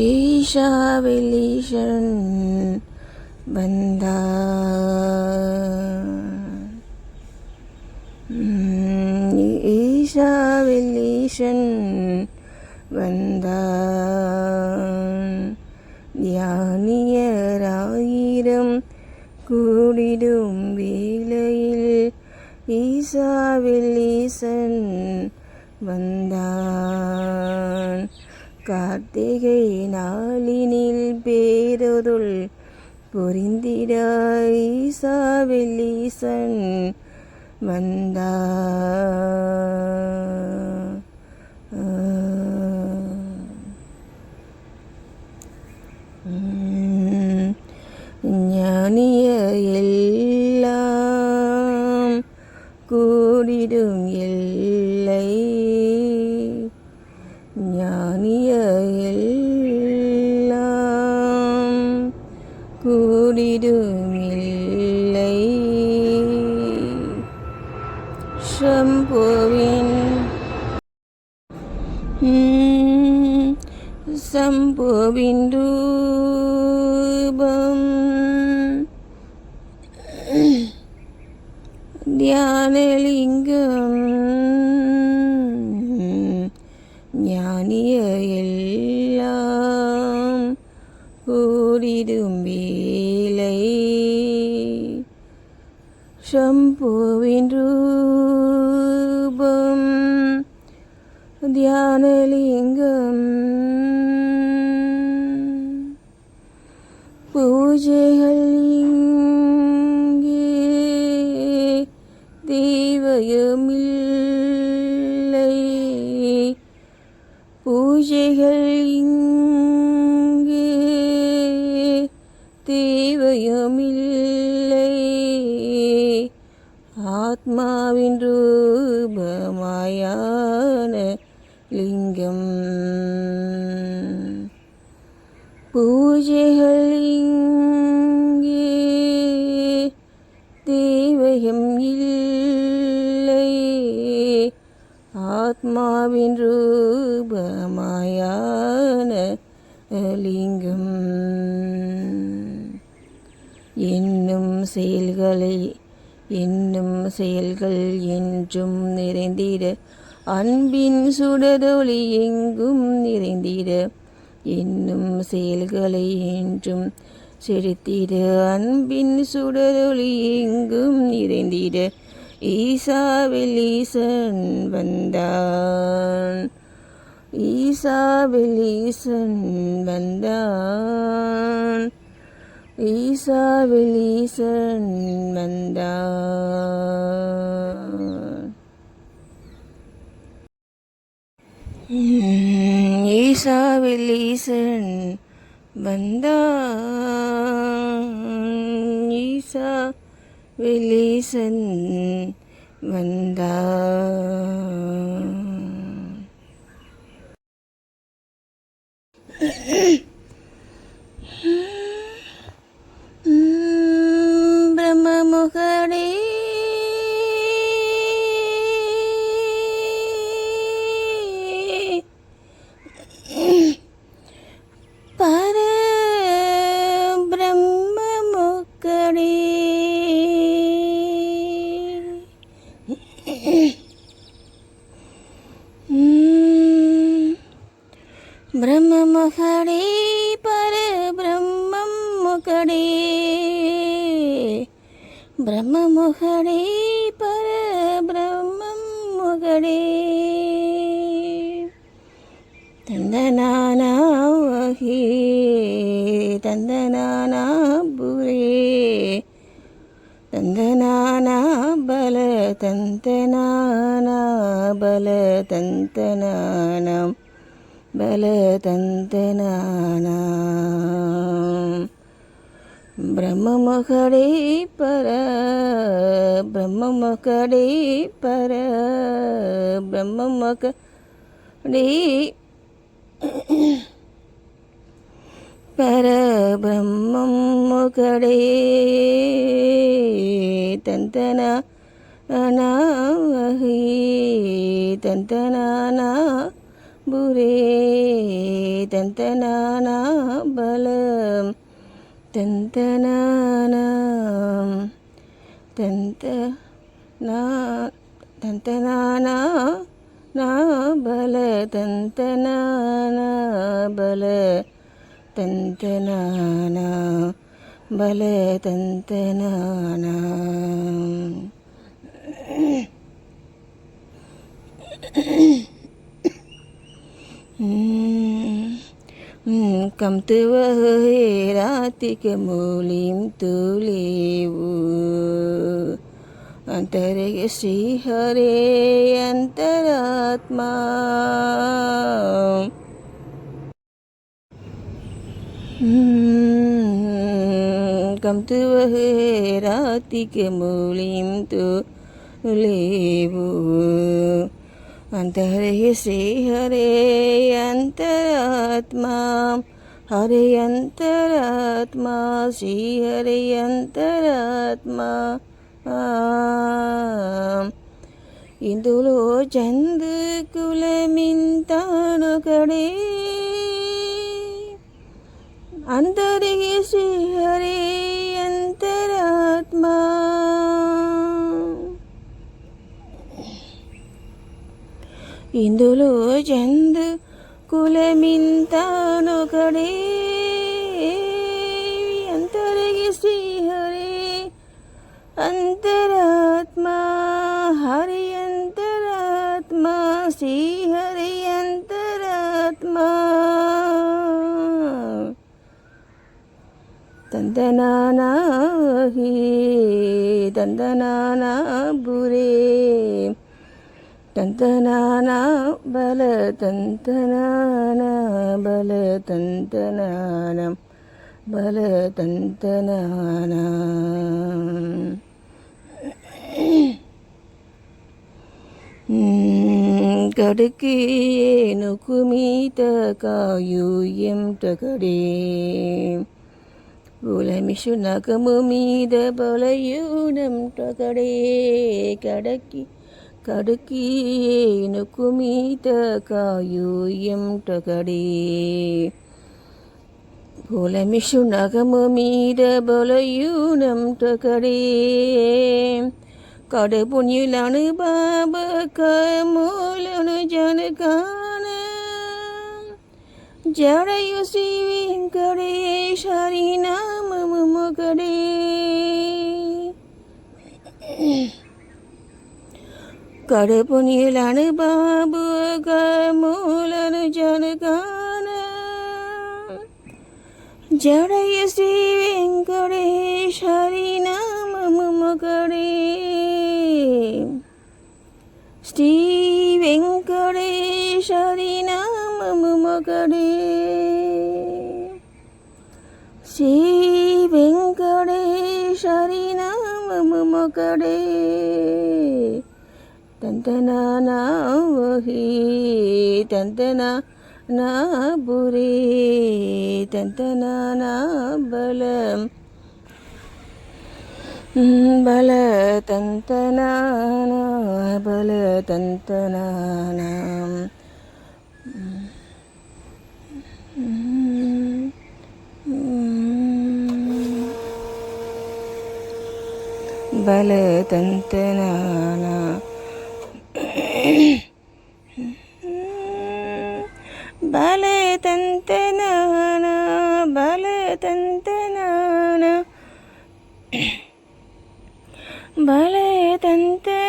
ஈஷாவில் ஈஷன் வந்தா ஈஷாவில் ஈஷன் வந்தான் தியானியராயிரம் கூடிடும் வேளையில் ஈசாவில் ஈசன் வந்தான் கார்த்திகை நாளினில் பேரொருள் பொரிந்திட ஈசாவில் ஈசன் வந்தான் உம், ஞானிய எல்லாம் கூடிடும் சம்புவின் ரூபம் தியானலிங்கம் ஞானிய எல்லாம் கூடிடும் வேலை சம்புவின் தியானலிங்கம் பூஜைகள் இங்கே தேவயமில்லை பூஜைகள் இங்கே தேவயமில்லை ஆத்மாவின் ரூபமாயான லிங்கம். பூஜைகள் இங்கே தேவயம் இல்லை. ஆத்மாவின் ரூபமாயான லிங்கம். என்னும் செயல்களை என்னும் செயல்கள் என்றும் நிறைந்திட அன்பின் சுடரொளி எங்கும் நிறைந்திட. என்னும் செயல்களை என்றும் செலுத்திட. அன்பின் சுடரொளி எங்கும் நிறைந்திட. ஈசாவில் ஈசன் வந்தான். ஈசாவில் ஈசன் வந்தான். ஈசாவில் ஈசன் வந்தான். ஈசாவில் ஈசன் வந்தான் ஈசா விலீசன் வந்தான் മകളേ പര പരബ്രഹ്മം മുഖടേ തന്ദനാനാവഹി തന്ദനാനാബുരേ തന്തനാനാബല തന്തനാനാബല തന്തനാനം ബല തന്തനാനാം. பிரம்ம தந்தனானா பர பிரம்ம பல பர பிரம்மமகடே பர பர பிரம்மம் பரபிரம்மம் முகடே தந்தன அனாஹி தந்தனானா புரே தந்தனானா பலம். தந்தனானாம் தந்த நா தந்தனானா நா பல தந்தனானா பல தந்தனானா பல தந்தனானா Kam Tuwa rati ke mulim tuliwu Antare Sri Hare Antaratma Kam tuwa rati ke mulim tuliwu Antare Sri Hare Antaratma Hare Antaratma Sri Hare Antaratma ఇందులో చందు కులమింతానొకడే అందరికి శ్రీహరే అంతరాత్మా ఇందులో చందు కులమింతానొకడే అంతరికి శ్రీహరే అంతరాత్మా హరి అంతరాత్మా శ్రీహరి అంతరాత్మా తందనానాహి తందనానా బురే തന്തനാന ബല തന്തനാന ബല തന്തനാന ബല തന്തനാന. കടുക്കിയേനു കുമീത കായൂയം തകടേ. പുലമിഷു നഖമു മീത തകടേ. കടക്കി కడకి కడికి ఏనుకు మీత కాయుయం టకడే పులమిషు నగము మీద బలయూనం టకడే కడుపుణ్యులను బాబ కమూలను జనకాన జడయు శ్రీ వెంకటేశ్వరి నామము మొగడే కడుపుణ్యులను బాబు కమూలను జనకాన జడయ శ్రీ వెంకటేశ్వరి నామము మొగడే శ్రీ തന്തന നാവഹി തന്തന നാബുരി തന്തന നാബലം ബല തന്തന ബല തന്തന ബലതന്തനാന భలే తంతనాన భలే తంతనాన భలే తంతనా